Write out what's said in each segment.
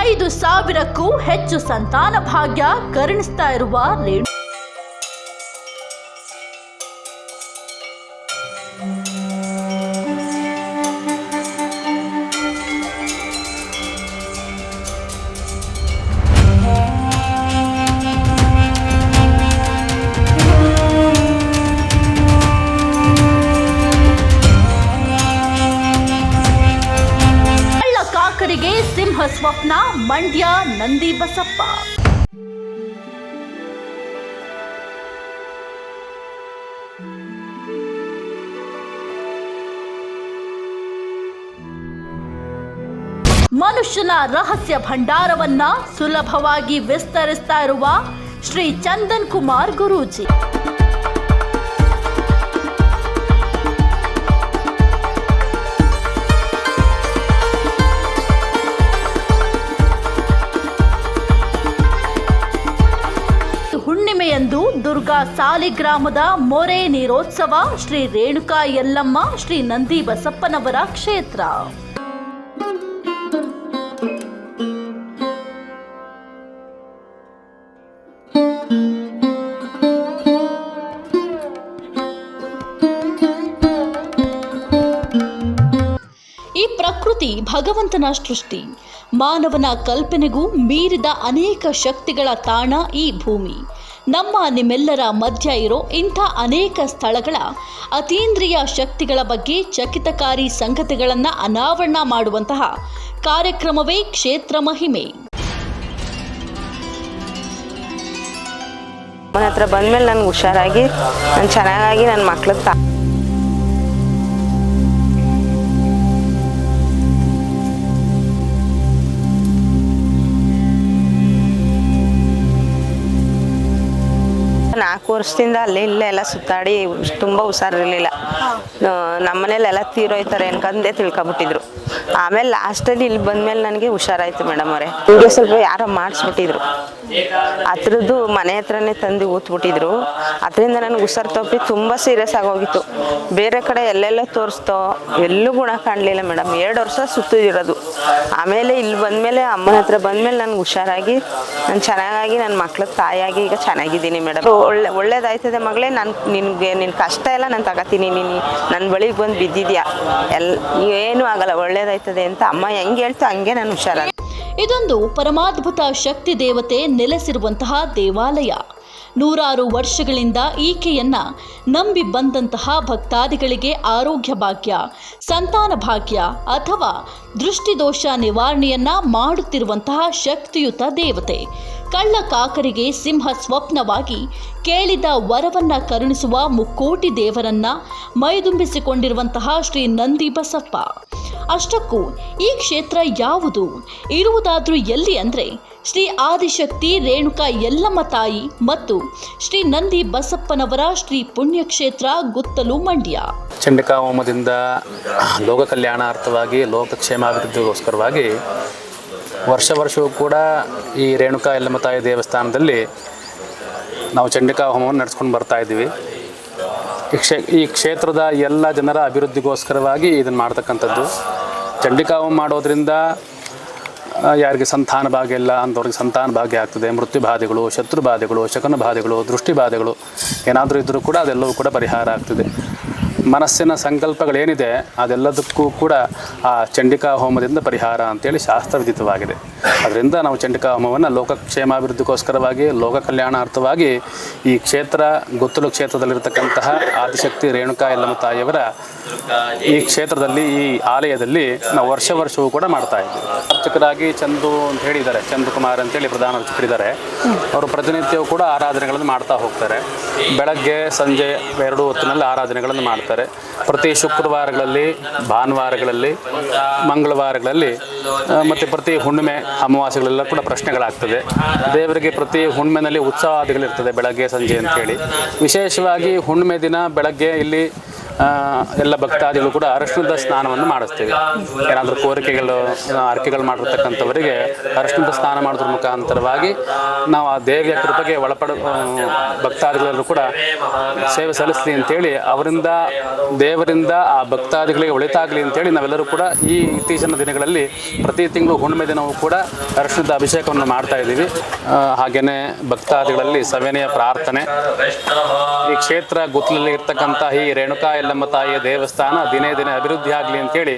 ಐದು ಸಾವಿರಕ್ಕೂ ಹೆಚ್ಚು ಸಂತಾನ ಭಾಗ್ಯ ಕರುಣಿಸ್ತಾ ಇರುವ ರೇಣು ಸ್ವಪ್ನ ಮಂಡ್ಯ ನಂದಿ ಬಸಪ್ಪ. ಮನುಷ್ಯನ ರಹಸ್ಯ ಭಂಡಾರವನ್ನ ಸುಲಭವಾಗಿ ವಿಸ್ತರಿಸ್ತಾ ಇರುವ ಶ್ರೀ ಚಂದನ್ ಕುಮಾರ್ ಗುರೂಜಿ. ಹುಣ್ಣಿಮೆಯಂದು ದುರ್ಗಾ ಸಾಲಿಗ್ರಾಮದ ಮೊರೆ ನೀರೋತ್ಸವ ಶ್ರೀ ರೇಣುಕಾ ಯಲ್ಲಮ್ಮ, ಶ್ರೀ ನಂದಿ ಬಸಪ್ಪನವರ ಕ್ಷೇತ್ರ. ಈ ಪ್ರಕೃತಿ ಭಗವಂತನ ಸೃಷ್ಟಿ. ಮಾನವನ ಕಲ್ಪನೆಗೂ ಮೀರಿದ ಅನೇಕ ಶಕ್ತಿಗಳ ತಾಣ ಈ ಭೂಮಿ. ನಮ್ಮ ನಿಮ್ಮೆಲ್ಲರ ಮಧ್ಯ ಇರೋ ಇಂಥ ಅನೇಕ ಸ್ಥಳಗಳ ಅತೀಂದ್ರಿಯ ಶಕ್ತಿಗಳ ಬಗ್ಗೆ ಚಕಿತಕಾರಿ ಸಂಗತಿಗಳನ್ನು ಅನಾವರಣ ಮಾಡುವಂತಹ ಕಾರ್ಯಕ್ರಮವೇ ಕ್ಷೇತ್ರ ಮಹಿಮೆ. ಮನೆ ಹತ್ರ ಬಂದ್ಮೇಲೆ ನನ್ಗೆ ಹುಷಾರಾಗಿ, ನಾನು ಚೆನ್ನಾಗಾಗಿ ನನ್ನ ಮಕ್ಳಿಗೆ ನಾಲ್ಕು ವರ್ಷದಿಂದ ಅಲ್ಲಿ ಇಲ್ಲೇ ಎಲ್ಲ ಸುತ್ತಾಡಿ ತುಂಬ ಹುಷಾರಿರ್ಲಿಲ್ಲ. ನಮ್ಮನೇಲೆಲ್ಲ ತೀರೋಯ್ತಾರೆ ಅನ್ಕಂದೇ ತಿಳ್ಕೊಬಿಟ್ಟಿದ್ರು. ಆಮೇಲೆ ಲಾಸ್ಟಲ್ಲಿ ಇಲ್ಲಿ ಬಂದ್ಮೇಲೆ ನನಗೆ ಹುಷಾರಾಯ್ತು ಮೇಡಮ್ ಅವರೇ. ಹಿಂಗೆ ಸ್ವಲ್ಪ ಯಾರೋ ಮಾಡಿಸ್ಬಿಟ್ಟಿದ್ರು. ಹತ್ರದ್ದು ಮನೆ ಹತ್ರನೇ ತಂದು ಊತ್ಬಿಟ್ಟಿದ್ರು. ಅದರಿಂದ ನನಗೆ ಹುಷಾರು ತಪ್ಪಿ ತುಂಬ ಸೀರಿಯಸ್ ಆಗೋಗಿತ್ತು. ಬೇರೆ ಕಡೆ ಎಲ್ಲೆಲ್ಲ ತೋರಿಸ್ತೋ, ಎಲ್ಲೂ ಗುಣ ಕಾಣಲಿಲ್ಲ ಮೇಡಮ್. ಎರಡು ವರ್ಷ ಸುತ್ತಿರೋದು ಆಮೇಲೆ ಇಲ್ಲಿ ಬಂದಮೇಲೆ ಅಮ್ಮನ ಹತ್ರ ಬಂದಮೇಲೆ ನನಗೆ ಹುಷಾರಾಗಿ, ನಾನು ಚೆನ್ನಾಗಿ ನನ್ನ ಮಕ್ಳಿಗೆ ತಾಯಿಯಾಗಿ ಈಗ ಚೆನ್ನಾಗಿದ್ದೀನಿ ಮೇಡಮ್. ಒಳ್ಳೆ, ಒಳ್ಳೇದಾಯ್ತದೆ ಮಗಳೇ. ನಾನು, ನಿನಗೆ ನಿನ್ನ ಕಷ್ಟ ಎಲ್ಲ ನಾನು ತಗೋತೀನಿ. ನೀನು ನನ್ನ ಬಳಿಗೆ ಬಂದು ಬಿದ್ದಿದ್ಯಾ? ಎಲ್, ಏನೂ ಆಗಲ್ಲ. ಒಳ್ಳೇದಾಯ್ತದೆ ಅಂತ ಅಮ್ಮ ಹೆಂಗೆ ಹೇಳ್ತಾ ಹಂಗೆ ನಾನು ಹುಷಾರಾಗಿ ಇದೊಂದು ಪರಮಾದ್ಭುತ ಶಕ್ತಿ ದೇವತೆ ನೆಲೆಸಿರುವಂತಹ ದೇವಾಲಯ. ನೂರಾರು ವರ್ಷಗಳಿಂದ ಈಕೆಯನ್ನ ನಂಬಿ ಬಂದಂತಹ ಭಕ್ತಾದಿಗಳಿಗೆ ಆರೋಗ್ಯ ಭಾಗ್ಯ, ಸಂತಾನ ಭಾಗ್ಯ ಅಥವಾ ದೃಷ್ಟಿದೋಷ ನಿವಾರಣೆಯನ್ನ ಮಾಡುತ್ತಿರುವಂತಹ ಶಕ್ತಿಯುತ ದೇವತೆ. ಕಳ್ಳ ಕಾಕರಿಗೆ ಸಿಂಹ ಸ್ವಪ್ನವಾಗಿ ಕೇಳಿದ ವರವನ್ನ ಕರುಣಿಸುವ ಮುಕ್ಕೋಟಿ ದೇವರನ್ನ ಮೈದುಂಬಿಸಿಕೊಂಡಿರುವಂತಹ ಶ್ರೀ ನಂದಿ ಬಸಪ್ಪ ಅಷ್ಟಕ್ಕೂ ಈ ಕ್ಷೇತ್ರ ಯಾವುದು? ಇರುವುದಾದ್ರೂ ಎಲ್ಲಿ ಅಂದರೆ ಶ್ರೀ ಆದಿಶಕ್ತಿ, ರೇಣುಕಾ, ಯಲ್ಲಮ್ಮ ತಾಯಿ ಮತ್ತು ಶ್ರೀ ನಂದಿ ಬಸಪ್ಪನವರ ಶ್ರೀ ಪುಣ್ಯಕ್ಷೇತ್ರ ಗುತ್ತಲು ಮಂಡ್ಯ. ಚಂಡಿಕಾ ಹೋಮದಿಂದ ಲೋಕ ಕಲ್ಯಾಣಾರ್ಥವಾಗಿ ಲೋಕಕ್ಷೇಮಾಭಿವೃದ್ಧಿಗೋಸ್ಕರವಾಗಿ ವರ್ಷ ವರ್ಷವೂ ಕೂಡ ಈ ರೇಣುಕಾ ಎಲ್ಲಮ್ಮ ತಾಯಿ ದೇವಸ್ಥಾನದಲ್ಲಿ ನಾವು ಚಂಡಿಕಾ ಹೋಮವನ್ನು ನಡೆಸ್ಕೊಂಡು ಬರ್ತಾ ಇದ್ದೀವಿ. ಈ ಕ್ಷೇ, ಈ ಕ್ಷೇತ್ರದ ಎಲ್ಲ ಜನರ ಅಭಿವೃದ್ಧಿಗೋಸ್ಕರವಾಗಿ ಇದನ್ನು ಮಾಡ್ತಕ್ಕಂಥದ್ದು. ಚಂಡಿಕಾ ಹೋಮ ಮಾಡೋದ್ರಿಂದ ಯಾರಿಗೆ ಸಂತಾನ ಭಾಗ್ಯ ಇಲ್ಲ ಅಂಥವ್ರಿಗೆ ಸಂತಾನ ಭಾಗ್ಯ ಆಗ್ತದೆ. ಮೃತ್ಯು ಬಾಧೆಗಳು, ಶತ್ರು ಬಾಧೆಗಳು, ಶಕನ ಬಾಧೆಗಳು, ದೃಷ್ಟಿ ಬಾಧೆಗಳು ಏನಾದರೂ ಇದ್ದರೂ ಕೂಡ ಅದೆಲ್ಲವೂ ಕೂಡ ಪರಿಹಾರ ಆಗ್ತದೆ. ಮನಸ್ಸಿನ ಸಂಕಲ್ಪಗಳೇನಿದೆ ಅದೆಲ್ಲದಕ್ಕೂ ಕೂಡ ಆ ಚಂಡಿಕಾ ಹೋಮದಿಂದ ಪರಿಹಾರ ಅಂತೇಳಿ ಶಾಸ್ತ್ರವಿಧಿತವಾಗಿದೆ ಅದರಿಂದ ನಾವು ಚಂಡಿಕಾ ಹೋಮವನ್ನು ಲೋಕಕ್ಷೇಮಾಭಿವೃದ್ಧಿಗೋಸ್ಕರವಾಗಿ ಲೋಕ ಕಲ್ಯಾಣಾರ್ಥವಾಗಿ ಈ ಕ್ಷೇತ್ರ ಗೊತ್ತಲು ಕ್ಷೇತ್ರದಲ್ಲಿರ್ತಕ್ಕಂತಹ ಆದಿಶಕ್ತಿ ರೇಣುಕಾ ಯಲ್ಲಮ್ಮ ತಾಯಿಯವರ ಈ ಕ್ಷೇತ್ರದಲ್ಲಿ, ಈ ಆಲಯದಲ್ಲಿ ನಾವು ವರ್ಷ ವರ್ಷವೂ ಕೂಡ ಮಾಡ್ತಾ ಇದ್ದೀವಿ. ಅರ್ಚಕರಾಗಿ ಚಂದು ಅಂತ ಹೇಳಿದ್ದಾರೆ ಚಂದ್ರಕುಮಾರ್ ಅಂತೇಳಿ ಪ್ರಧಾನ ಅರ್ಚಕರಿದ್ದಾರೆ ಅವರು ಪ್ರತಿನಿತ್ಯವೂ ಕೂಡ ಆರಾಧನೆಗಳನ್ನು ಮಾಡ್ತಾ ಹೋಗ್ತಾರೆ. ಬೆಳಗ್ಗೆ, ಸಂಜೆ ಎರಡು ಹೊತ್ತಿನಲ್ಲಿ ಆರಾಧನೆಗಳನ್ನು ಮಾಡ್ತಾರೆ. ಪ್ರತಿ ಶುಕ್ರವಾರಗಳಲ್ಲಿ, ಭಾನುವಾರಗಳಲ್ಲಿ, ಮಂಗಳವಾರಗಳಲ್ಲಿ ಮತ್ತು ಪ್ರತಿ ಹುಣ್ಣಿಮೆ ಅಮಾವಾಸ್ಯಗಳೆಲ್ಲ ಕೂಡ ಪ್ರಶ್ನೆಗಳಾಗ್ತದೆ. ದೇವರಿಗೆ ಪ್ರತಿ ಹುಣ್ಣಿಮೆನಲ್ಲಿ ಉತ್ಸವಾದಿಗಳಿರ್ತದೆ ಬೆಳಗ್ಗೆ ಸಂಜೆ ಅಂತೇಳಿ. ವಿಶೇಷವಾಗಿ ಹುಣ್ಣಿಮೆ ದಿನ ಬೆಳಗ್ಗೆ ಇಲ್ಲಿ ಎಲ್ಲ ಭಕ್ತಾದಿಗಳು ಕೂಡ ಅರಶಿಣದ ಸ್ನಾನವನ್ನು ಮಾಡಿಸ್ತೀವಿ. ಏನಾದರೂ ಕೋರಿಕೆಗಳು ಅರ್ಕೆಗಳು ಮಾಡಿರ್ತಕ್ಕಂಥವರಿಗೆ ಅರಶಿಣದ ಸ್ನಾನ ಮಾಡೋದ್ರ ಮುಖಾಂತರವಾಗಿ ನಾವು ಆ ದೇವಿಯ ಕೃಪೆಗೆ ಒಳಪಡ ಭಕ್ತಾದಿಗಳನ್ನು ಕೂಡ ಸೇವೆ ಸಲ್ಲಿಸಲಿ ಅಂತೇಳಿ ಅವರಿಂದ, ದೇವರಿಂದ, ಆ ಭಕ್ತಾದಿಗಳಿಗೆ ಒಳಿತಾಗಲಿ ಅಂತೇಳಿ ನಾವೆಲ್ಲರೂ ಕೂಡ ಈ ಇತ್ತೀಚಿನ ದಿನಗಳಲ್ಲಿ ಪ್ರತಿ ತಿಂಗಳು ಹುಣ್ಣಿಮೆ ದಿನವೂ ಕೂಡ ಅರಶಿಣದ ಅಭಿಷೇಕವನ್ನು ಮಾಡ್ತಾ ಇದ್ದೀವಿ. ಹಾಗೆಯೇ ಭಕ್ತಾದಿಗಳಲ್ಲಿ ಸವೆನೆಯ ಪ್ರಾರ್ಥನೆ. ಈ ಕ್ಷೇತ್ರ ಗುತ್ತಲಲ್ಲಿ ಇರ್ತಕ್ಕಂಥ ಈ ರೇಣುಕಾ ಯಲ್ಲಮ್ಮ ತಾಯಿಯ ದೇವಸ್ಥಾನ ದಿನೇ ದಿನೇ ಅಭಿವೃದ್ಧಿ ಆಗಲಿ ಅಂತೇಳಿ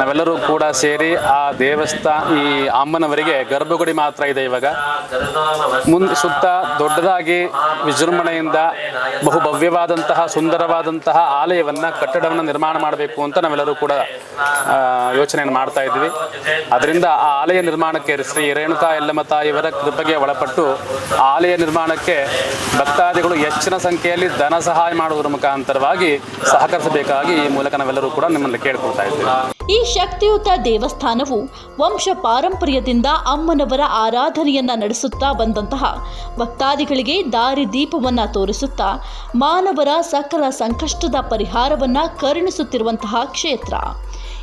ನಾವೆಲ್ಲರೂ ಕೂಡ ಸೇರಿ ಆ ದೇವಸ್ಥಾನ ಈ ಅಮ್ಮನವರಿಗೆ ಗರ್ಭಗುಡಿ ಮಾತ್ರ ಇದೆ ಇವಾಗ. ಮುಂದೆ ಸುತ್ತ ದೊಡ್ಡದಾಗಿ ವಿಜೃಂಭಣೆಯಿಂದ ಬಹು ಭವ್ಯವಾದಂತಹ ಸುಂದರವಾದಂತಹ ಆಲಯವನ್ನ, ಕಟ್ಟಡವನ್ನು ನಿರ್ಮಾಣ ಮಾಡಬೇಕು ಅಂತ ನಾವೆಲ್ಲರೂ ಕೂಡ ಯೋಚನೆಯನ್ನು ಮಾಡ್ತಾ ಇದ್ವಿ ಅದರಿಂದ ಆ ಆಲಯ ನಿರ್ಮಾಣಕ್ಕೆ ಶ್ರೀ ರೇಣುಕಾ ಎಲ್ಲಮ್ಮ ತಾಯಿಯವರ ಕೃಪೆಗೆ ಒಳಪಟ್ಟು ಆಲಯ ನಿರ್ಮಾಣಕ್ಕೆ ಭಕ್ತಾದಿಗಳು ಹೆಚ್ಚಿನ ಸಂಖ್ಯೆಯಲ್ಲಿ ಧನ ಸಹಾಯ ಮಾಡುವುದರ ಮುಖಾಂತರವಾಗಿ ಸಹಕರಿಸಬೇಕಾಗಿ ಈ ಮೂಲಕ ನಾವೆಲ್ಲರೂ ಕೂಡ ನಿಮ್ಮನ್ನು ಕೇಳ್ಕೊಳ್ತಾ ಇದ್ದೀವಿ. ಈ ಶಕ್ತಿಯುತ ದೇವಸ್ಥಾನವು ವಂಶ ಪಾರಂಪರ್ಯದಿಂದ ಅಮ್ಮನವರ ಆರಾಧನೆಯನ್ನ ನಡೆಸುತ್ತಾ ಬಂದಂತಹ ಭಕ್ತಾದಿಗಳಿಗೆ ದಾರಿ ದೀಪವನ್ನ ತೋರಿಸುತ್ತಾ ಮಾನವರ ಸಕಲ ಸಂಕಷ್ಟದ ಪರಿಹಾರವನ್ನ ಕರುಣಿಸುತ್ತಿರುವಂತಹ ಕ್ಷೇತ್ರ.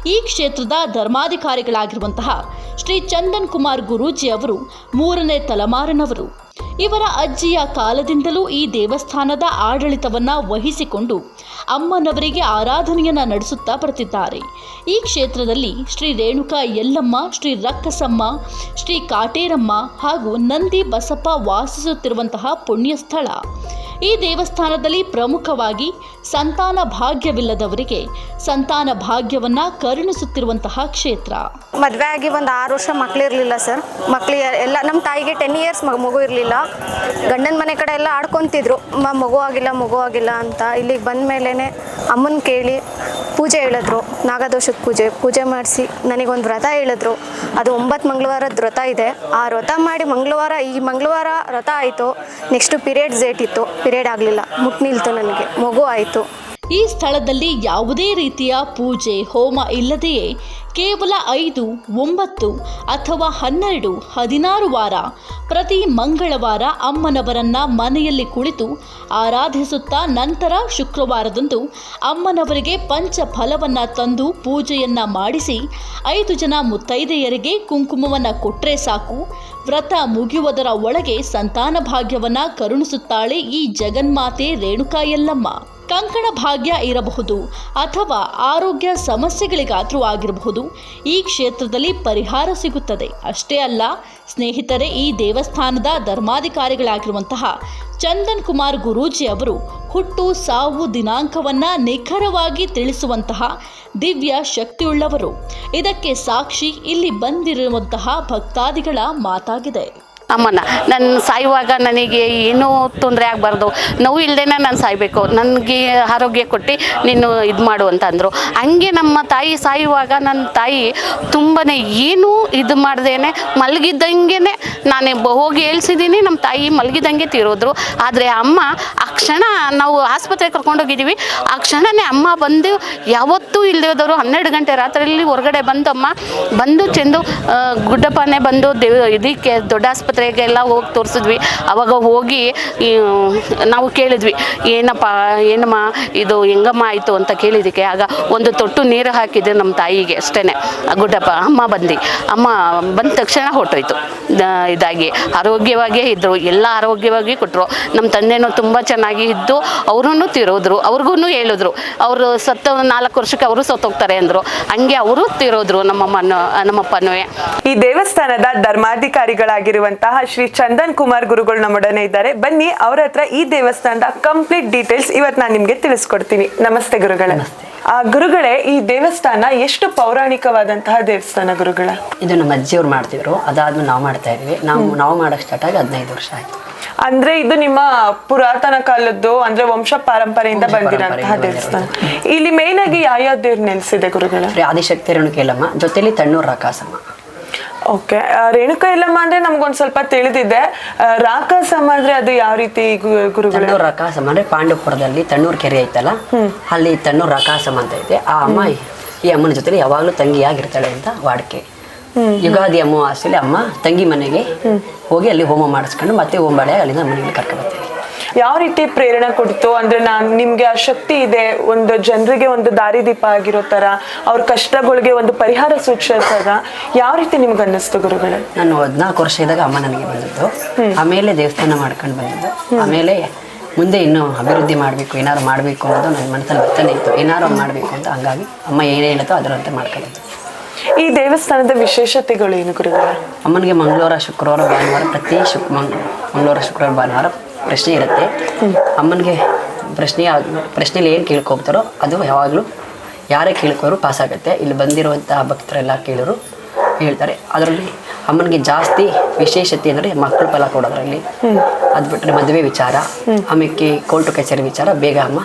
ಈ ಕ್ಷೇತ್ರದ ಧರ್ಮಾಧಿಕಾರಿಗಳಾಗಿರುವಂತಹ ಶ್ರೀ ಚಂದನ್ ಕುಮಾರ್ ಗುರೂಜಿ ಅವರು ಮೂರನೇ ತಲೆಮಾರಿನವರು. ಇವರ ಅಜ್ಜಿಯ ಕಾಲದಿಂದಲೂ ಈ ದೇವಸ್ಥಾನದ ಆಡಳಿತವನ್ನ ವಹಿಸಿಕೊಂಡು ಅಮ್ಮನವರಿಗೆ ಆರಾಧನೆಯನ್ನ ನಡೆಸುತ್ತಾ ಬರುತ್ತಿದ್ದಾರೆ ಈ ಕ್ಷೇತ್ರದಲ್ಲಿ ಶ್ರೀ ರೇಣುಕಾ ಯಲ್ಲಮ್ಮ, ಶ್ರೀ ರಕ್ಕಸಮ್ಮ, ಶ್ರೀ ಕಾಟೇರಮ್ಮ ಹಾಗೂ ನಂದಿ ಬಸಪ್ಪ ವಾಸಿಸುತ್ತಿರುವಂತಹ ಪುಣ್ಯ ಸ್ಥಳ ಈ ದೇವಸ್ಥಾನದಲ್ಲಿ ಪ್ರಮುಖವಾಗಿ ಸಂತಾನ ಭಾಗ್ಯವಿಲ್ಲದವರಿಗೆ ಸಂತಾನ ಭಾಗ್ಯವನ್ನ ಕರುಣಿಸುತ್ತಿರುವಂತಹ ಕ್ಷೇತ್ರ. ಮದುವೆ ಆಗಿ ಒಂದು ಆರು ವರ್ಷ ಮಕ್ಕಳಿರಲಿಲ್ಲ ಸರ್. ಮಕ್ಳು ಎಲ್ಲ ನಮ್ಮ ತಾಯಿಗೆ ಟೆನ್ ಇಯರ್ಸ್ ಮಗು ಇರಲಿಲ್ಲ. ಗಂಡನ ಮನೆ ಕಡೆ ಎಲ್ಲ ಆಡ್ಕೊತಿದ್ರು. ಮಗು ಆಗಿಲ್ಲ ಮಗು ಆಗಿಲ್ಲ ಅಂತ ಇಲ್ಲಿಗೆ ಬಂದ ಮೇಲೇ ಅಮ್ಮನ ಕೇಳಿ ಪೂಜೆ ಹೇಳಿದ್ರು. ನಾಗದೋಷದ ಪೂಜೆ. ಪೂಜೆ ಮಾಡಿಸಿ ನನಗೊಂದು ವ್ರತ ಹೇಳಿದ್ರು. ಅದು ಒಂಬತ್ತು ಮಂಗಳವಾರದ ವ್ರತ ಇದೆ. ಆ ವ್ರತ ಮಾಡಿ ಮಂಗಳವಾರ, ಈ ಮಂಗಳವಾರ ವ್ರತ ಆಯಿತು. ನೆಕ್ಸ್ಟು ಪಿರಿಯಡ್ಸ್ ಡೇಟ್ ಇತ್ತು. ಪೀರಿಯಡ್ ಆಗಲಿಲ್ಲ. ಮುಟ್ಟು ನಿಲ್ತು ನನಗೆ. ಮಗು ಆಯಿತು. ಈ ಸ್ಥಳದಲ್ಲಿ ಯಾವುದೇ ರೀತಿಯ ಪೂಜೆ, ಹೋಮ ಇಲ್ಲದೆಯೇ ಕೇವಲ ಐದು, ಒಂಬತ್ತು ಅಥವಾ ಹನ್ನೆರಡು, ಹದಿನಾರು ವಾರ ಪ್ರತಿ ಮಂಗಳವಾರ ಅಮ್ಮನವರನ್ನ ಮನೆಯಲ್ಲಿ ಕುಳಿತು ಆರಾಧಿಸುತ್ತಾ ನಂತರ ಶುಕ್ರವಾರದಂದು ಅಮ್ಮನವರಿಗೆ ಪಂಚ ಫಲವನ್ನು ತಂದು ಪೂಜೆಯನ್ನ ಮಾಡಿಸಿ ಐದು ಜನ ಮುತ್ತೈದೆಯರಿಗೆ ಕುಂಕುಮವನ್ನ ಕೊಟ್ಟರೆ ಸಾಕು. ವ್ರತ ಮುಗಿಯುವುದರ ಒಳಗೆ ಸಂತಾನ ಭಾಗ್ಯವನ್ನ ಕರುಣಿಸುತ್ತಾಳೆ ಈ ಜಗನ್ಮಾತೆ ರೇಣುಕಾ ಯಲ್ಲಮ್ಮ ಕಂಕಣ ಭಾಗ್ಯ ಇರಬಹುದು ಅಥವಾ ಆರೋಗ್ಯ ಸಮಸ್ಯೆಗಳಿಗಾದರೂ ಆಗಿರಬಹುದು. ಈ ಕ್ಷೇತ್ರದಲ್ಲಿ ಪರಿಹಾರ ಸಿಗುತ್ತದೆ. ಅಷ್ಟೇ ಅಲ್ಲ, ಸ್ನೇಹಿತರೆ, ಈ ದೇವಸ್ಥಾನದ ಧರ್ಮಾಧಿಕಾರಿಗಳಾಗಿರುವಂತಹ ಚಂದನ್ ಕುಮಾರ್ ಗುರೂಜಿ ಅವರು ಹುಟ್ಟು ಸಾವು ದಿನಾಂಕವನ್ನು ನಿಖರವಾಗಿ ತಿಳಿಸುವಂತಹ ದಿವ್ಯ ಶಕ್ತಿಯುಳ್ಳವರು. ಇದಕ್ಕೆ ಸಾಕ್ಷಿ ಇಲ್ಲಿ ಬಂದಿರುವಂತಹ ಭಕ್ತಾದಿಗಳ ಮಾತಾಗಿದೆ. ಅಮ್ಮನ. ನನ್ನ ಸಾಯುವಾಗ ನನಗೆ ಏನೂ ತೊಂದರೆ ಆಗಬಾರ್ದು. ನೋವು ಇಲ್ಲದೇನೆ ನಾನು ಸಾಯಬೇಕು. ನನಗೆ ಆರೋಗ್ಯ ಕೊಟ್ಟು ನೀನು ಇದು ಮಾಡು ಅಂತ ಅಂದರು. ಹಂಗೆ ನಮ್ಮ ತಾಯಿ ಸಾಯುವಾಗ ನನ್ನ ತಾಯಿ ತುಂಬಾ ಏನೂ ಇದು ಮಾಡ್ದೇನೆ ಮಲಗಿದ್ದಂಗೆ ನಾನು ಹೋಗಿ ಹೇಳ್ಸಿದ್ದೀನಿ ನಮ್ಮ ತಾಯಿ ಮಲಗಿದಂಗೆ ತೀರೋದ್ರು. ಆದರೆ ಅಮ್ಮ, ಆ ಕ್ಷಣ ನಾವು ಆಸ್ಪತ್ರೆಗೆ ಕರ್ಕೊಂಡೋಗಿದ್ದೀವಿ ಆ ಕ್ಷಣನೇ ಅಮ್ಮ ಬಂದು ಯಾವತ್ತೂ ಇಲ್ಲದವರು ಹನ್ನೆರಡು ಗಂಟೆ ರಾತ್ರಿಯಲ್ಲಿ ಹೊರಗಡೆ ಬಂದಮ್ಮ ಬಂದು ಚೆಂದು ಗುಡ್ಡಪ್ಪನೇ ಬಂದು ದೇವ್ ಇದಕ್ಕೆ ದೊಡ್ಡ ಆಸ್ಪತ್ರೆಗೆಲ್ಲ ಹೋಗಿ ತೋರಿಸಿದ್ವಿ. ಅವಾಗ ಹೋಗಿ ನಾವು ಕೇಳಿದ್ವಿ, ಏನಪ್ಪ, ಏನಮ್ಮ, ಇದು ಹೆಂಗಮ್ಮ ಆಯಿತು ಅಂತ ಕೇಳಿದ್ದಕ್ಕೆ, ಆಗ ಒಂದು ತೊಟ್ಟು ನೀರು ಹಾಕಿದೆ ನಮ್ಮ ತಾಯಿಗೆ ಅಷ್ಟೇ ಗುಡ್ಡಪ್ಪ, ಅಮ್ಮ ಬಂದು ಅಮ್ಮ ಬಂದ ತಕ್ಷಣ ಹೊಟ್ಟೋಯ್ತು ಇದಾಗಿ. ಆರೋಗ್ಯವಾಗಿಯೇ ಇದ್ದರು ಎಲ್ಲ ಆರೋಗ್ಯವಾಗಿ ಕೊಟ್ಟರು ನಮ್ಮ ತಂದೆನೂ ತುಂಬ ಚೆನ್ನಾಗಿ ಇದ್ದು ಅವ್ರೂ ತಿರೋದ್ರು. ಅವ್ರಿಗೂ ಹೇಳಿದ್ರು. ಅವರು ಸತ್ತ ನಾಲ್ಕು ವರ್ಷಕ್ಕೆ ಅವರು ಸತ್ತೋಗ್ತಾರೆ ಅಂದರು. ಹಂಗೆ ಅವರು ತಿರೋದ್ರು ನಮ್ಮಮ್ಮನ ನಮ್ಮಪ್ಪನೂ ಈ ದೇವಸ್ಥಾನದ ಧರ್ಮಾಧಿಕಾರಿಗಳಾಗಿರುವಂತಹ ಶ್ರೀ ಚಂದನ್ ಕುಮಾರ್ ಗುರುಗಳು ನಮ್ಮೊಡನೆ ಇದ್ದಾರೆ. ಬನ್ನಿ ಅವ್ರ ಹತ್ರ ಈ ದೇವಸ್ಥಾನದ ಕಂಪ್ಲೀಟ್ ಡೀಟೇಲ್ಸ್ ಇವತ್ತು ನಾನು ನಿಮ್ಗೆ ತಿಳಿಸ್ಕೊಡ್ತೀನಿ. ನಮಸ್ತೆ ಗುರುಗಳೇ. ಆ ಗುರುಗಳೇ ಈ ದೇವಸ್ಥಾನ ಎಷ್ಟು ಪೌರಾಣಿಕವಾದಂತಹ ದೇವಸ್ಥಾನ ಗುರುಗಳ? ಇದು ನಮ್ಮ ಅಜ್ಜಿಯವ್ರು ಮಾಡ್ತಿದ್ರು. ಅದಾದ್ಮೇಲೆ ನಾವು ಮಾಡ್ತಾ ಇದೀವಿ. ನಾವು ನಾವು ಮಾಡಕ್ ಸ್ಟಾರ್ಟ್ ಆಗಿ ಹದಿನೈದು ವರ್ಷ ಆಯ್ತು. ಅಂದ್ರೆ ಇದು ನಿಮ್ಮ ಪುರಾತನ ಕಾಲದ್ದು ಅಂದ್ರೆ ವಂಶ ಪರಂಪರೆಯಿಂದ ಬಂದಿರುವಂತಹ ಬಂದಿರಂತಹ ದೇವಸ್ಥಾನ. ಇಲ್ಲಿ ಮೇನ್ ಆಗಿ ಯಾವ ಯಾವ ದೇವ್ರು ನೆಲೆಸಿದೆ ಗುರುಗಳ? ಆದಿಶಕ್ತಿ ರೇಣುಕೇಲಮ್ಮ ಜೊತೆಲಿ ತಣ್ಣೂರು ರಾಕಾಸಮ್ಮ ಓಕೆ ರೇಣುಕಾ ಇಲ್ಲಮ್ಮ ಅಂದ್ರೆ ನಮ್ಗೊಂದ್ ಸ್ವಲ್ಪ ತಿಳಿದಿದೆ. ಆ, ರಾಕಾಸಮ್ಮ ಅಂದ್ರೆ ಅದು ಯಾವ ರೀತಿ ಗುರುಗಳು? ತಣ್ಣೂರು ರಾಕಾಸಮ್ಮ ಅಂದ್ರೆ ಪಾಂಡವಪುರದಲ್ಲಿ ತಣ್ಣೂರು ಕೆರೆ ಐತಲ್ಲ? ಅಲ್ಲಿ ತಣ್ಣೂರು ರಾಕಾಸಮ್ಮ ಅಂತ ಐತೆ ಆ ಅಮ್ಮ ಈ- ಅಮ್ಮನ ಜೊತೆಲಿ ಯಾವಾಗಲೂ ತಂಗಿಯಾಗಿರ್ತಾಳೆ ಅಂತ ವಾಡಿಕೆ. ಯುಗಾದಿ ಅಮಾವಾಸ್ಯೆಲಿ ಅಮ್ಮ ತಂಗಿ ಮನೆಗೆ ಹೋಗಿ ಅಲ್ಲಿ ಹೋಮ ಮಾಡಿಸ್ಕೊಂಡು ಮತ್ತೆ ಒಂಬಳೆ ಅಲ್ಲಿಂದ ಮನೆಗೆ ಕರ್ಕೊಂಡು ಬರ್ತೀವಿ ಯಾವ ರೀತಿ ಪ್ರೇರಣೆ ಕೊಡ್ತು? ಅಂದ್ರೆ ನಾನ್ ನಿಮ್ಗೆ ಆ ಶಕ್ತಿ ಇದೆ ಒಂದು ಜನರಿಗೆ ಒಂದು ದಾರಿದೀಪ ಆಗಿರೋ ತರ ಅವ್ರ ಕಷ್ಟಗಳಿಗೆ ಒಂದು ಪರಿಹಾರ ಸೂಚಿಸಿದಾಗ ಯಾವ ರೀತಿ ನಿಮ್ಗೆ ಅನ್ನಿಸ್ತು ಗುರುಗಳೇ? ನಾನು ಹದಿನಾಲ್ಕು ವರ್ಷ ಇದ್ದಾಗ ಅಮ್ಮ ನನಗೆ ಬಂದಿದ್ದು. ಆಮೇಲೆ ದೇವಸ್ಥಾನ ಮಾಡ್ಕೊಂಡು ಬಂದಿದ್ದು. ಆಮೇಲೆ ಮುಂದೆ ಇನ್ನೂ ಅಭಿವೃದ್ಧಿ ಮಾಡಬೇಕು ಏನಾರು ಮಾಡಬೇಕು ಅನ್ನೋದು ನನ್ನ ಮನಸ್ಸಲ್ಲಿ ಬರ್ತಾನೆ ಇತ್ತು. ಏನಾರು ಮಾಡಬೇಕು ಅಂತ ಹಂಗಾಗಿ ಅಮ್ಮ ಏನೇ ಹೇಳುತ್ತೋ ಅದರಂತೆ ಮಾಡ್ಕೊಳ್ಳೋದು ಈ ದೇವಸ್ಥಾನದ ವಿಶೇಷತೆಗಳು ಏನು ಗುರುಗಳೇ? ಅಮ್ಮನಿಗೆ ಮಂಗಳವಾರ ಶುಕ್ರವಾರ ಭಾನುವಾರ ಪ್ರತಿ ಶುಕ್ ಮಂಗ್ ಮಂಗಳವಾರ ಶುಕ್ರವಾರ ಭಾನುವಾರ ಪ್ರಶ್ನೆ ಇರುತ್ತೆ. ಅಮ್ಮನಿಗೆ ಪ್ರಶ್ನೆ ಪ್ರಶ್ನೆಲಿ ಏನು ಕೇಳ್ಕೋಗ್ತಾರೋ ಅದು ಯಾವಾಗಲೂ ಯಾರೇ ಕೇಳ್ಕೋರು ಪಾಸ್ ಆಗುತ್ತೆ. ಇಲ್ಲಿ ಬಂದಿರುವಂಥ ಭಕ್ತರೆಲ್ಲ ಕೇಳೋರು ಹೇಳ್ತಾರೆ. ಅದರಲ್ಲಿ ಅಮ್ಮನಿಗೆ ಜಾಸ್ತಿ ವಿಶೇಷತೆ ಅಂದರೆ ಮಕ್ಕಳು ಫಲ ಕೊಡೋದ್ರಲ್ಲಿ. ಅದು ಬಿಟ್ಟರೆ ಮದುವೆ ವಿಚಾರ ಆಮೇಲೆ ಕೋರ್ಟು ಕಚೇರಿ ವಿಚಾರ ಬೇಗ ಅಮ್ಮ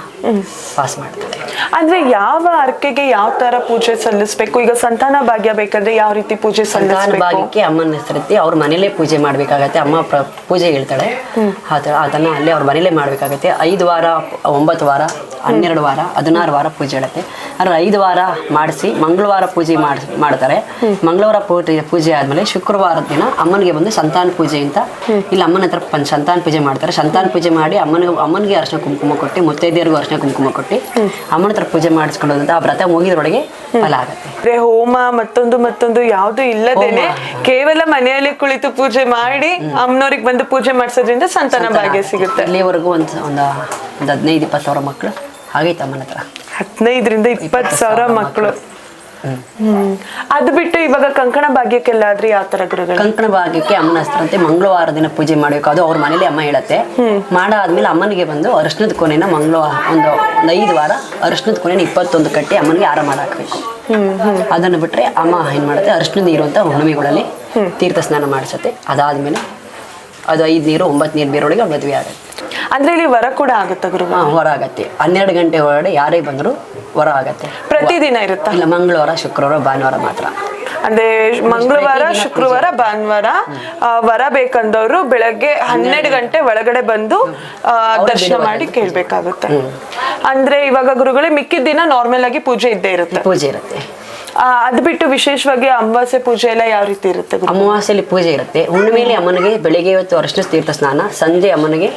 ಪಾಸ್ ಮಾಡ್ತಾರೆ. ಅಂದ್ರೆ ಯಾವ ಅರ್ಕೆಗೆ ಯಾವ ತರ ಪೂಜೆ ಸಲ್ಲಿಸ್ಬೇಕು? ಈಗ ಸಂತಾನ ಭಾಗ್ಯ ಬೇಕಂದ್ರೆ ಯಾವ ರೀತಿ ಪೂಜೆ ಸಂತಾನ ಸಲ್ಲಿಸ್ಬೇಕು? ಭಾಗ್ಯಕ್ಕೆ ಅಮ್ಮನ ಹೆಸರತ್ತಿ ಅವ್ರ ಮನೇಲೆ ಪೂಜೆ ಮಾಡ್ಬೇಕಾಗತ್ತೆ. ಅಮ್ಮ ಪ್ರ ಪೂಜೆ ಹೇಳ್ತಾಳೆ. ಅದನ್ನ ಅಲ್ಲೇ ಅವ್ರ ಮನೇಲೆ ಮಾಡ್ಬೇಕಾಗತ್ತೆ. ಐದು ವಾರ ಒಂಬತ್ತು ವಾರ ಹನ್ನೆರಡು ವಾರ ಹದಿನಾರು ವಾರ ಪೂಜೆ ಹೇಳುತ್ತೆ ಅಂದ್ರೆ ಐದು ವಾರ ಮಾಡಿಸಿ ಮಂಗಳವಾರ ಪೂಜೆ ಮಾಡಿ ಮಾಡ್ತಾರೆ. ಮಂಗಳವಾರ ಪೂಜೆ ಪೂಜೆ ಆದ್ಮೇಲೆ ಶುಕ್ರವಾರದ ದಿನ ಅಮ್ಮನಿಗೆ ಬಂದು ಸಂತಾನ ಪೂಜೆ ಅಂತ. ಇಲ್ಲಿ ಅಮ್ಮನ ಹತ್ರ ಸಂತಾನ ಪೂಜೆ ಮಾಡ್ತಾರೆ. ಸಂತಾನ ಪೂಜೆ ಮಾಡಿ ಅಮ್ಮನಿಗೆ ಅಮ್ಮನಿಗೆ ಅರ್ಶಿನ ಕುಂಕುಮ ಕೊಟ್ಟು ಮುತ್ತೈದೆಯರಿಗೂ ಅರ್ಶಿನ ಕುಂಕುಮ ಕೊಟ್ಟು ಅಮ್ಮನ ಹತ್ರ ಪೂಜೆ ಮಾಡಿಸ್ಕೊಳ್ಳೋದಂತ ಆ ವ್ರತ ಮುಗಿದ್ರೊಳಗೆ ಫಲ ಆಗುತ್ತೆ ಹೋಮ ಮತ್ತೊಂದು ಮತ್ತೊಂದು ಯಾವುದು ಇಲ್ಲದೇನೆ ಕೇವಲ ಮನೆಯಲ್ಲಿ ಕುಳಿತು ಪೂಜೆ ಮಾಡಿ ಅಮ್ಮನವ್ರಿಗೆ ಬಂದು ಪೂಜೆ ಮಾಡಿಸೋದ್ರಿಂದ ಸಂತಾನ ಭಾಗ್ಯ ಸಿಗುತ್ತೆ ಇಲ್ಲಿವರೆಗೂ ಒಂದು ಒಂದು ಹದಿನೈದು ಇಪ್ಪತ್ತು ಸಾವಿರ ಮಕ್ಕಳು ಹಾಗೈತೆ ಅಮ್ಮನ ಹತ್ರ ಹದಿನೈದರಿಂದ ಇಪ್ಪತ್ತು ಸಾವಿರ ಮಕ್ಕಳು ಅದು ಬಿಟ್ಟು ಇವಾಗ ಕಂಕಣ ಭಾಗ್ಯಕ್ಕೆಲ್ಲಾದ್ರೆ ಯಾವ ತರ ಗುರುಗಳು? ಕಂಕಣ ಭಾಗ್ಯಕ್ಕೆ ಅಮ್ಮನ ಹಸ್ತ್ರಂತೆ ಮಂಗಳವಾರ ದಿನ ಪೂಜೆ ಮಾಡಬೇಕು. ಅದು ಅವ್ರ ಮನೇಲಿ ಅಮ್ಮ ಹೇಳತ್ತೆ. ಮಾಡಾದ್ಮೇಲೆ ಅಮ್ಮನಿಗೆ ಬಂದು ಅರಿಶಿನದ ಕೊನೆನ ಮಂಗಳವಾರ ಒಂದು ಒಂದು ಐದು ವಾರ ಅರಿಶಿನದ ಕೊನೆನ ಇಪ್ಪತ್ತೊಂದು ಕಟ್ಟಿ ಅಮ್ಮನಿಗೆ ಆರ ಮಾಡಾಕ್ಬೇಕು. ಅದನ್ನು ಬಿಟ್ರೆ ಅಮ್ಮ ಏನ್ ಮಾಡುತ್ತೆ? ಅರಿಶಿನ ನೀರು ಅಂತ ಹುಣ್ಣಿಮೆಗಳಲ್ಲಿ ತೀರ್ಥ ಸ್ನಾನ ಮಾಡಿಸುತ್ತೆ. ಅದಾದ್ಮೇಲೆ ಅದು ಐದು ನೀರು ಒಂಬತ್ತು ನೀರು ಬೇರೊಳಗೆ ಮದುವೆ ಆಗುತ್ತೆ. ಅಂದ್ರೆ ಇಲ್ಲಿ ವರ ಕೂಡ ಆಗುತ್ತೆ ಗುರು ಹೊರ ಆಗತ್ತೆ. ಹನ್ನೆರಡು ಗಂಟೆ ಒಳಗಡೆ ಯಾರೇ ಬಂದರೂ ಹೊರ ಆಗತ್ತೆ ಪ್ರತಿದಿನ ಇರುತ್ತಾ? ಇಲ್ಲ ಮಂಗಳವಾರ ಶುಕ್ರವಾರ ಭಾನುವಾರ ಮಾತ್ರ. ಅಂದ್ರೆ ಮಂಗಳವಾರ ಶುಕ್ರವಾರ ಭಾನುವಾರ ವರ ಬೇಕಂದವರು ಬೆಳಗ್ಗೆ ಹನ್ನೆರಡು ಗಂಟೆ ಒಳಗಡೆ ಬಂದು ದರ್ಶನ ಮಾಡಿ ಕೇಳ್ಬೇಕಾಗುತ್ತೆ. ಅಂದ್ರೆ ಇವಾಗ ಗುರುಗಳೇ ಮಿಕ್ಕಿದ ದಿನ ನಾರ್ಮಲ್ ಆಗಿ ಪೂಜೆ ಇದ್ದೇ ಇರುತ್ತೆ. ಪೂಜೆ ಇರುತ್ತೆ. ಆ, ಅದ್ ಬಿಟ್ಟು ವಿಶೇಷವಾಗಿ ಅಮಾವಾಸ್ಯೆ ಪೂಜೆ ಎಲ್ಲ ಯಾವ ರೀತಿ ಇರುತ್ತೆ ಅಮಾವಾಸ್ಯೆಯಲ್ಲಿ ಪೂಜೆ ಇರುತ್ತೆ. ಹುಣ್ಣಿಮೆಯಲ್ಲಿ ಅಮ್ಮನಿಗೆ ಬೆಳಿಗ್ಗೆ ಇವತ್ತು ಅರಿಶಿನ ತೀರ್ಥ ಸ್ನಾನ ಸಂಜೆ ಅಮ್ಮನಿಗೆ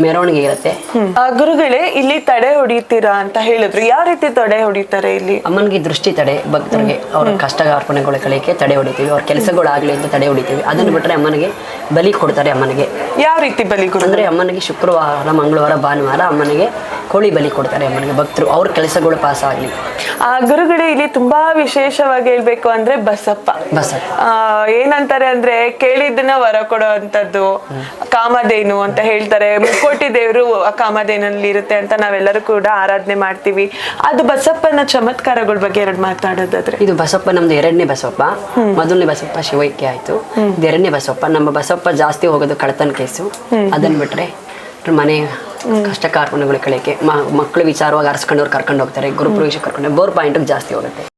ಮೆರವಣಿಗೆ ಇರುತ್ತೆ. ಆ, ಗುರುಗಳೇ ಇಲ್ಲಿ ತಡೆ ಹೊಡಿತೀರಾ ಅಂತ ಹೇಳಿದ್ರು. ಯಾವ ರೀತಿ ತಡೆ ಹೊಡಿತಾರೆ ಇಲ್ಲಿ? ಅಮ್ಮನಿಗೆ ದೃಷ್ಟಿ ತಡೆ ಭಕ್ತರಿಗೆ ಅವ್ರ ಕಷ್ಟ ಅರ್ಪಣೆಗಳ ಕಳಿಕೆ ತಡೆ ಹೊಡಿತೀವಿ. ಅವ್ರ ಕೆಲಸಗಳಾಗಲಿ ಅಂತ ತಡೆ ಹೊಡಿತೀವಿ. ಅದನ್ನು ಬಿಟ್ಟರೆ ಅಮ್ಮನಿಗೆ ಬಲಿ ಕೊಡ್ತಾರೆ ಅಮ್ಮನಿಗೆ. ಯಾವ ರೀತಿ ಬಲಿ ಅಂದ್ರೆ ಅಮ್ಮನಿಗೆ ಶುಕ್ರವಾರ ಮಂಗಳವಾರ ಭಾನುವಾರ ಅಮ್ಮನಿಗೆ ಕೋಳಿ ಬಲಿ ಕೊಡ್ತಾರೆ ಅಮ್ಮನಿಗೆ ಭಕ್ತರು. ಅವ್ರ ಕೆಲಸಗಳು ಪಾಸ್ ಆಗಲಿ. ಆ ಗುರುಗಳೇ ಇಲ್ಲಿ ತುಂಬಾ ವಿಶೇಷವಾಗಿ ಹೇಳ್ಬೇಕು ಅಂದ್ರೆ ಬಸಪ್ಪ. ಬಸಪ್ಪ. ಏನಂತಾರೆ ಅಂದ್ರೆ ಕೇಳಿದ್ದನ್ನ ವರ ಕೊಡೋ ಅಂತದ್ದು ಕಾಮಧೇನು ಅಂತ ಹೇಳ್ತಾರೆ ಮುಕ್ಕೋಟಿ ದೇವರು ಕಾಮಧೇನಲ್ಲಿ ಇರುತ್ತೆ ಅಂತ ನಾವೆಲ್ಲರೂ ಕೂಡ ಆರಾಧನೆ ಮಾಡ್ತೀವಿ. ಅದು ಬಸಪ್ಪನ ಚಮತ್ಕಾರಗಳ ಬಗ್ಗೆ ಎರಡು ಮಾತಾಡೋದಾದ್ರೆ. ಇದು ಬಸಪ್ಪ ನಮ್ದು ಎರಡನೇ ಬಸಪ್ಪ. ಮೊದಲನೇ ಬಸಪ್ಪ ಶಿವೈಕ್ಯ ಆಯ್ತು. ಇದು ಎರಡನೇ ಬಸಪ್ಪ. ನಮ್ಮ ಬಸಪ್ಪ ಜಾಸ್ತಿ ಹೋಗೋದು ಕಳತನ ಕೇಸು. ಅದನ್ನ ಬಿಟ್ರೆ ಮನೆ ಕಷ್ಟ ಕಾರ್ಪಣೆಗಳು ಕಳಿಕೆ ಮಕ್ಕಳು ವಿಚಾರವಾಗಿ ಅರ್ಸ್ಕೊಂಡವ್ರು ಕರ್ಕೊಂಡು ಹೋಗ್ತಾರೆ. ಗುರುಪ್ರವೇಶ ಕರ್ಕೊಂಡು ಬೋರ್ ಪಾಯಿಂಟ್ ಜಾಸ್ತಿ ಹೋಗುತ್ತೆ.